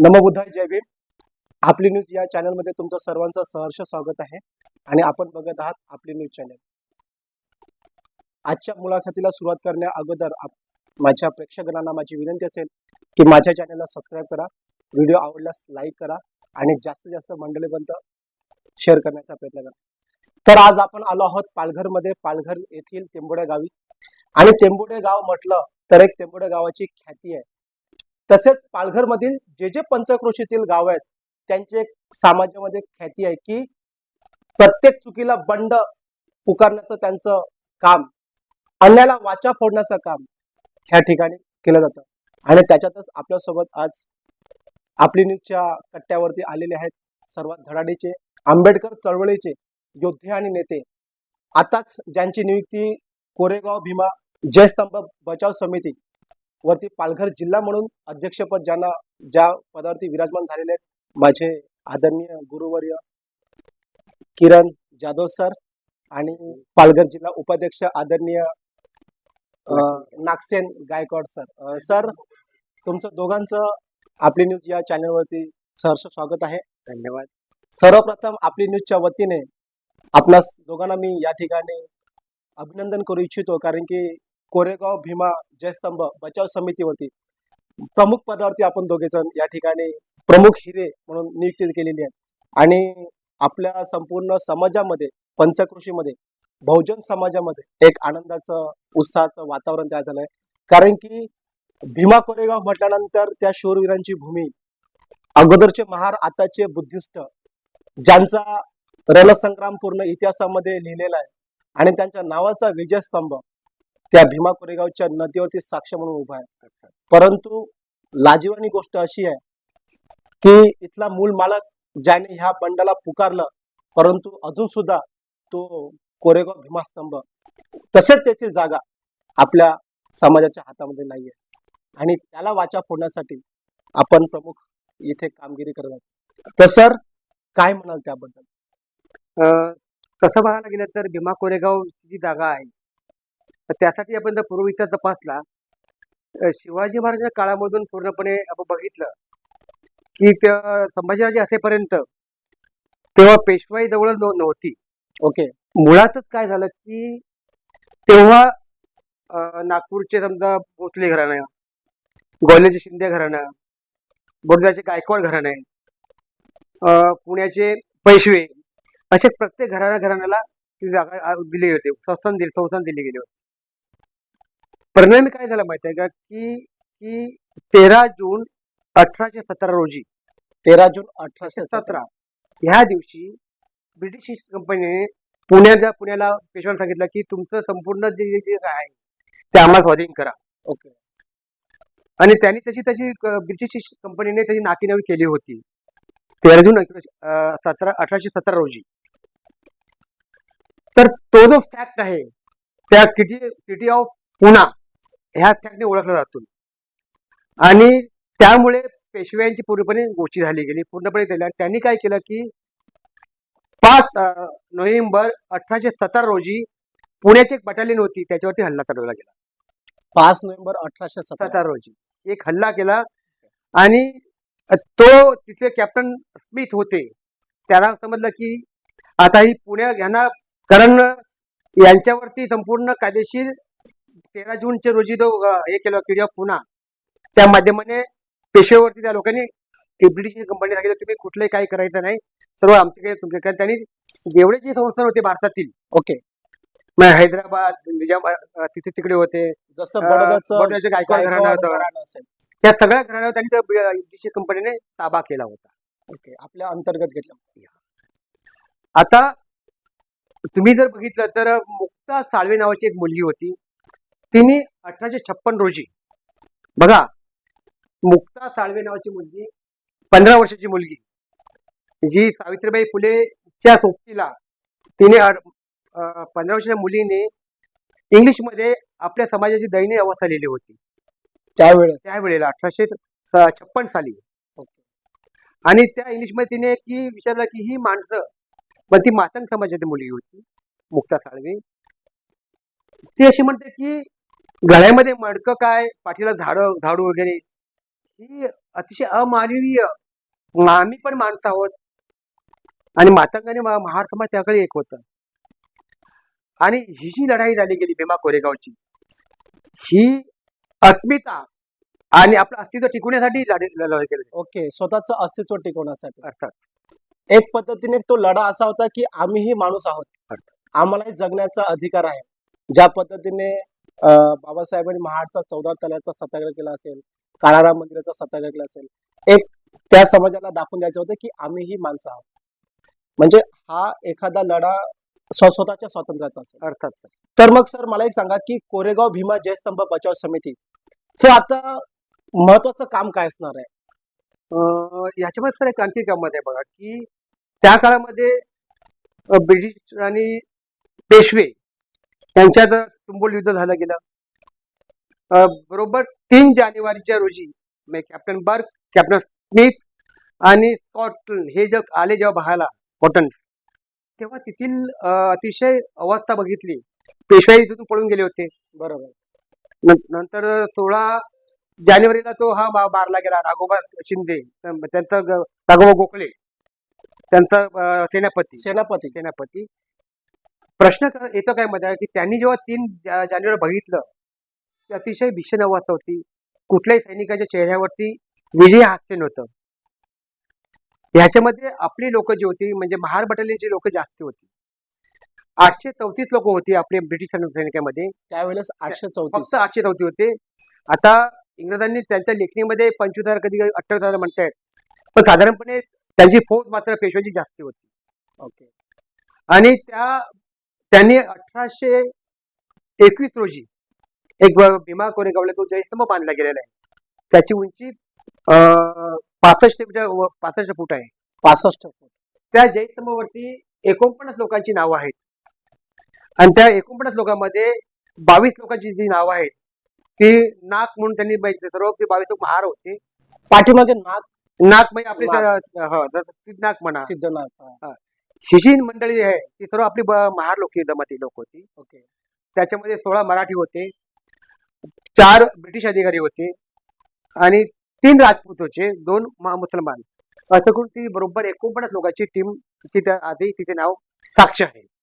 नमबुद्धाय जय भीम. आपली न्यूज या चॅनलमध्ये तुमचं सर्वांचं सहर्ष स्वागत आहे. आणि आपण बघत आहात आपली न्यूज चॅनल. आजच्या मुलाखतीला सुरुवात करण्या अगोदर आप- माझ्या प्रेक्षकांना माझी विनंती असेल की माझ्या चॅनलला सबस्क्राईब करा. व्हिडिओ आवडल्यास लाईक करा आणि जास्तीत जास्त मंडळीपर्यंत शेअर करण्याचा प्रयत्न करा. तर आज आपण आलो आहोत पालघरमध्ये. पालघर येथील तेंबोड्या गावी. आणि टेंबोडे गाव म्हटलं तर एक टेंबोडे गावाची ख्याती आहे. तसेच पालघरमधील जे जे पंचक्रोशीतील गाव आहेत त्यांचे एक समाजामध्ये ख्याती आहे की प्रत्येक चुकीला बंड पुकारण्याचं त्यांचं काम अन्याला वाचा फोडण्याचं काम ह्या ठिकाणी केलं जातं. आणि त्याच्यातच आपल्यासोबत आज आपली न्यूजच्या कट्ट्यावरती आलेले आहेत सर्वात धडाडीचे आंबेडकर चळवळीचे योद्धे आणि नेते. आताच ज्यांची नियुक्ती कोरेगाव भीमा जयस्तंभ बचाव समिती वरती पालघर जिल्हा म्हणून अध्यक्षपद ज्यांना ज्या पदावरती विराजमान झालेले आहेत माझे आदरणीय गुरुवर्य किरण जाधव सर आणि पालघर जिल्हा उपाध्यक्ष आदरणीय नागसेन गायकवाड सर. सर तुमचं दोघांचं आपली न्यूज या चॅनलवरती सहर्ष स्वागत आहे. धन्यवाद. सर्वप्रथम आपली न्यूजच्या वतीने आपणास दोघांना मी या ठिकाणी अभिनंदन करू इच्छितो कारण की कोरेगाव भीमा जयस्तंभ बचाव समितीवरती प्रमुख पदावरती आपण दोघे जण या ठिकाणी प्रमुख हिरे म्हणून नियुक्ती केलेली आहे. आणि आपल्या संपूर्ण समाजामध्ये पंचकृषीमध्ये बहुजन समाजामध्ये एक आनंदाचं उत्साहाचं वातावरण तयार झालंय. कारण की भीमा कोरेगाव म्हटल्यानंतर त्या शूरवीरांची भूमी अगोदरचे महार आताचे बुद्धिस्ट ज्यांचा रणसंग्राम पूर्ण इतिहासामध्ये लिहिलेला आहे आणि त्यांच्या नावाचा विजयस्तंभ त्या भीमा कोरेगावच्या नदीवरती साक्ष म्हणून उभा आहे. परंतु लाजीवानी गोष्ट अशी आहे की इथला मूल मालक ज्याने ह्या बंडाला पुकारलं परंतु अजून सुद्धा तो कोरेगाव भीमास्तंभ तसेच तेथील जागा आपल्या समाजाच्या हातामध्ये नाहीये. आणि त्याला वाचा फोडण्यासाठी आपण प्रमुख इथे कामगिरी करत आहोत. तर सर काय म्हणाल त्याबद्दल? तसं बघायला गेलं तर भीमा कोरेगाव जी जागा आहे तर त्यासाठी आपण जर पूर्व इतिहास तपासला शिवाजी महाराजांच्या काळामधून पूर्णपणे आपण बघितलं की त्या संभाजीराजे असेपर्यंत तेव्हा पेशवाई जवळ नव्हती. ओके. मुळातच काय झालं की तेव्हा नागपूरचे समजा भोसले घराणं ग्वाल्हेरचे शिंदे घराणं बोरदाचे गायकवाड घराणं पुण्याचे पैशवे असे प्रत्येक घराण्या घराण्याला ती जागा आ- दिली होती संस्थान दिली संस्थान दिली गेली होती. परिणामी काय झालं माहिती आहे का? की की तेरा जून अठराशे सतरा रोजी तेरा जून अठराशे सतरा. ह्या दिवशी ब्रिटिश ईस्ट कंपनीने पुण्याच्या पुण्याला पेशव्याला सांगितलं की तुमचं संपूर्ण जे जे- काय आहे ते आम्हाला स्वाधीन करा. ओके. आणि त्यांनी तशी तशी ब्रिटिश ईस्ट कंपनीने त्याची नाकीनवी केली होती. तेरा जून सतरा अठराशे सतरा रोजी. तर तो जो फॅक्ट आहे त्या किटी सिटी ऑफ पुणा ह्या फॅक्टने ओळखला जातो. आणि त्यामुळे पेशव्यांची पूर्णपणे गोष्टी झाली गेली. पूर्णपणे झाली. आणि त्यांनी काय केलं की पाच नोव्हेंबर अठराशे सतरा रोजी पुण्याची एक बटालियन होती. त्याच्यावरती हल्ला चढवला गेला. पाच नोव्हेंबर अठराशे सतरा. रोजी. एक हल्ला केला. आणि तो तिथले कॅप्टन स्मिथ होते. त्याला समजलं की आता ही पुण्या यांना कारण यांच्यावरती संपूर्ण कायदेशीर तेरा जूनच्या रोजी जो अं, हे केलं किडी ऑफ पुणा त्या माध्यमाने पेशवेवरती त्या लोकांनी ती ब्रिटिश कंपनी सांगितलं तुम्ही कुठलंही काही करायचं नाही. सर्व आमच्याकडे तुमच्याकडे त्यांनी जेवढे जे संस्थान होते भारतातील. ओके. मग हैदराबाद निजामाबाद अं, तिथे तिकडे होते. जसं बडोद्याचं गायकवाड घराणं होतं. त्या सगळ्या घराण्यावर त्यांनी ब्रिटिश कंपनीने ताबा केला होता. ओके आपल्या अंतर्गत घेतलं. आता तुम्ही जर बघितलं तर मुक्ता साळवे नावाची एक मुलगी होती. तिने अठराशे छप्पन रोजी बघा मुक्ता साळवे नावाची मुलगी पंधरा वर्षाची मुलगी जी सावित्रीबाई फुलेच्या सोबतीला तिने पंधरा वर्षाच्या मुलीने इंग्लिशमध्ये आपल्या समाजाची दयनीय अवस्था लिहिली होती. त्यावेळेस? त्यावेळेला अठराशे छप्पन साली. आणि त्या इंग्लिशमध्ये तिने की विचारलं की ही माणसं पण ती मातंग समाजाची मुलगी होती मुक्ता साळवे. ती अशी म्हणते की गळ्यामध्ये मडकं काय? पाठीला झाड झाडू वगैरे? ही अतिशय अमानवीय आम्ही पण माणसं आहोत. आणि मातंगाने महार समाज त्याकडे एक होतं. आणि ही जी लढाई झाली गेली भीमा कोरेगावची ही अस्मिता आणि आपलं अस्तित्व टिकवण्यासाठी लढाई केली ओके स्वतःचं अस्तित्व टिकवण्यासाठी. अर्थात. एक पद्धतीने तो लढा असा होता की आम्हीही माणूस आहोत. आम्हालाही जगण्याचा अधिकार आहे. ज्या पद्धतीने बाबासाहेबांनी महाडचा चौदा तल्याचा सत्याग्रह केला असेल काळाराम मंदिराचा सत्याग्रह केला असेल एक त्या समाजाला दाखवून द्यायचं होतं की आम्हीही माणसं आहोत. म्हणजे हा एखादा लढा स्व- स्वतःच्या स्वातंत्र्याचा असेल. अर्थात. तर मग सर मला एक सांगा की कोरेगाव भीमा जयस्तंभ बचाव समितीचं आता महत्वाचं काम काय असणार आहे? अं, याच्यामध्ये सर एक आणखी गंमत आहे बघा की त्या काळामध्ये ब्रिटिश आणि पेशवे यांच्यात तुंबोल युद्ध झालं गेलं. बरोबर तीन जानेवारीच्या रोजी कॅप्टन बर्ग कॅप्टन स्मिथ आणि स्कॉटलंड हे जे आले जेव्हा पाहायला कॉटन. तेव्हा तेथील अतिशय अवस्था बघितली. पेशवाई तिथून पळून गेले होते. बरोबर. नंतर सोळा जानेवारीला तो हा मारला गेला. राघोबा शिंदे त्यां- त्यांचा राघोबा गोखले त्यांचा सेनापती. सेनापती. सेनापती. प्रश्न क- येतो काय मध्ये की त्यांनी जेव्हा तीन जानेवारी बघितलं ती अतिशय भीषण अवस्था होती. कुठल्याही सैनिकाच्या चेहऱ्यावरती विजय हास्य नव्हतं. ह्याच्यामध्ये आपली लोक जी होती म्हणजे महार बटालियनची लोक जास्त होती. आठशे चौतीस लोक होती आपले ब्रिटिश सैनिकामध्ये. त्यावेळेस आठशे चौतीस. फक्त आठशे चौथी होते. आता इंग्रजांनी त्यांच्या लेखणीमध्ये पंचवीस हजार कधी अठ्ठावीस हजार म्हणतायत. पण साधारणपणे त्यांची फौज मात्र पेशव्याची जास्ती होती. ओके. आणि त्या त्यांनी अठराशे एकवीस रोजी एक भीमा कोरेगावला तो जयस्तंभ बांधला गेलेला आहे. त्याची उंची पासष्ट मीटर- पासष्ट फूट आहे. पासष्ट फूट. त्या जयस्तंभावरती एकोणपन्नास लोकांची नावं आहेत. आणि त्या एकोणपन्नास लोकांमध्ये बावीस लोकांची जी नावं आहेत ती नाक म्हणून त्यांनी म्हणजे सर्व ते बावीस लोक महार होते. पाठीमागे नाग. नाक म्हणजे आपली नाक. सिद्धनाक म्हणा. सिद्धनाथ हा, शिशीन मंडळी जी आहे ती सर्व आपली ब- महार लोक जमाती लोक होती. ओके. त्याच्यामध्ये सोळा मराठी होते चार ब्रिटिश अधिकारी होते आणि तीन राजपूत होते दोन मा- मुसलमान असं करून ती बरोबर एकोणपन्नास लोकांची टीम तिथे आजही तिथे नाव साक्ष आहे.